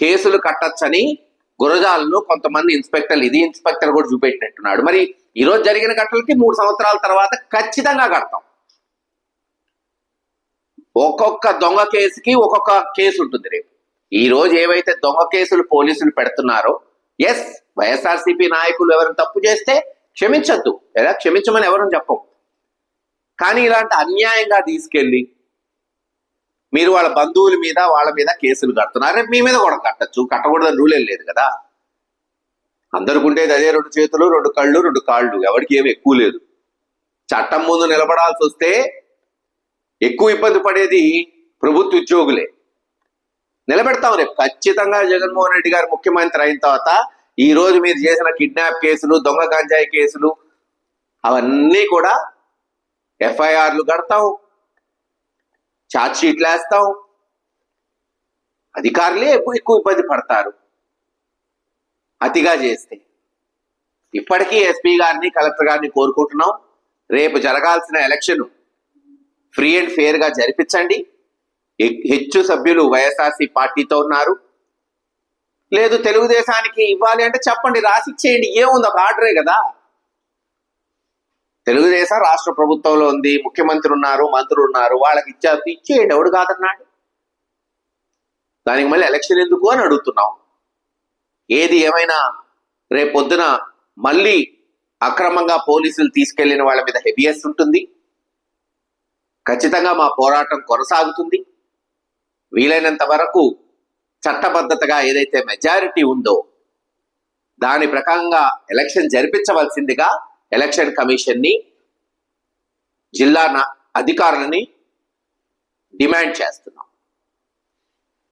కేసులు కట్టచ్చని గురజాలను కొంతమంది ఇన్స్పెక్టర్లు ఇది ఇన్స్పెక్టర్ కూడా చూపెట్టినట్టున్నాడు. మరి ఈరోజు జరిగిన ఘటనలకి మూడు సంవత్సరాల తర్వాత ఖచ్చితంగా కడతాం. ఒక్కొక్క దొంగ కేసుకి ఒక్కొక్క కేసు ఉంటుంది రేపు. ఈ రోజు ఏవైతే దొంగ కేసులు పోలీసులు పెడుతున్నారో ఎస్ వైఎస్ఆర్సీపీ నాయకులు ఎవరైనా తప్పు చేస్తే క్షమించద్దు. లేదా క్షమించమని ఎవరు చెప్పం. కానీ ఇలాంటి అన్యాయంగా తీసుకెళ్ళి మీరు వాళ్ళ బంధువుల మీద వాళ్ళ మీద కేసులు కడుతున్నారు. మీ మీద కూడా కట్టచ్చు. కట్టకూడదని రూల్ ఏం లేదు కదా. అందరికి ఉండేది అదే రెండు చేతులు రెండు కళ్ళు రెండు కాళ్ళు. ఎవరికి ఏమి ఎక్కువ లేదు. చట్టం ముందు నిలబడాల్సి వస్తే ఎక్కువ ఇబ్బంది పడేది ప్రభుత్వ ఉద్యోగులే. నిలబెడతాం రేపు. ఖచ్చితంగా జగన్మోహన్ రెడ్డి గారు ముఖ్యమంత్రి అయిన తర్వాత ఈ రోజు మీరు చేసిన కిడ్నాప్ కేసులు దొంగ గంజాయి కేసులు అవన్నీ కూడా ఎఫ్ఐఆర్లు కడతాం. ఛార్జ్ షీట్లు వేస్తాం అధికారులే ఎక్కువ ఎక్కువ ఇబ్బంది పడతారు. అతిగా చేస్తే. ఇప్పటికీ ఎస్పీ గారిని కలెక్టర్ గారిని కోరుకుంటున్నాం. రేపు జరగాల్సిన ఎలక్షన్ ఫ్రీ అండ్ ఫేర్గా జరిపించండి. హెచ్చు సభ్యులు వైఎస్ఆర్సీ పార్టీతో ఉన్నారు. లేదు తెలుగుదేశానికి ఇవ్వాలి అంటే చెప్పండి రాసిచ్చేయండి ఏముంది ఒక ఆర్డరే కదా. తెలుగుదేశం రాష్ట్ర ప్రభుత్వంలో ఉంది ముఖ్యమంత్రి ఉన్నారు మంత్రులు ఉన్నారు వాళ్ళకి ఇచ్చారు ఇచ్చేయండి ఎవడు కాదన్నాడు దానికి మళ్ళీ ఎలక్షన్ ఎందుకు అని అడుగుతున్నాం. ఏది ఏమైనా రేపు పొద్దున మళ్ళీ అక్రమంగా పోలీసులు తీసుకెళ్ళిన వాళ్ళ మీద హెవియస్ ఉంటుంది. ఖచ్చితంగా మా పోరాటం కొనసాగుతుంది. వీలైనంత వరకు చట్టబద్ధతగా ఏదైతే మెజారిటీ ఉందో దాని ప్రకారంగా ఎలక్షన్ జరిపించవలసిందిగా ఎలక్షన్ కమిషన్ని జిల్లా అధికారులని డిమాండ్ చేస్తున్నాం.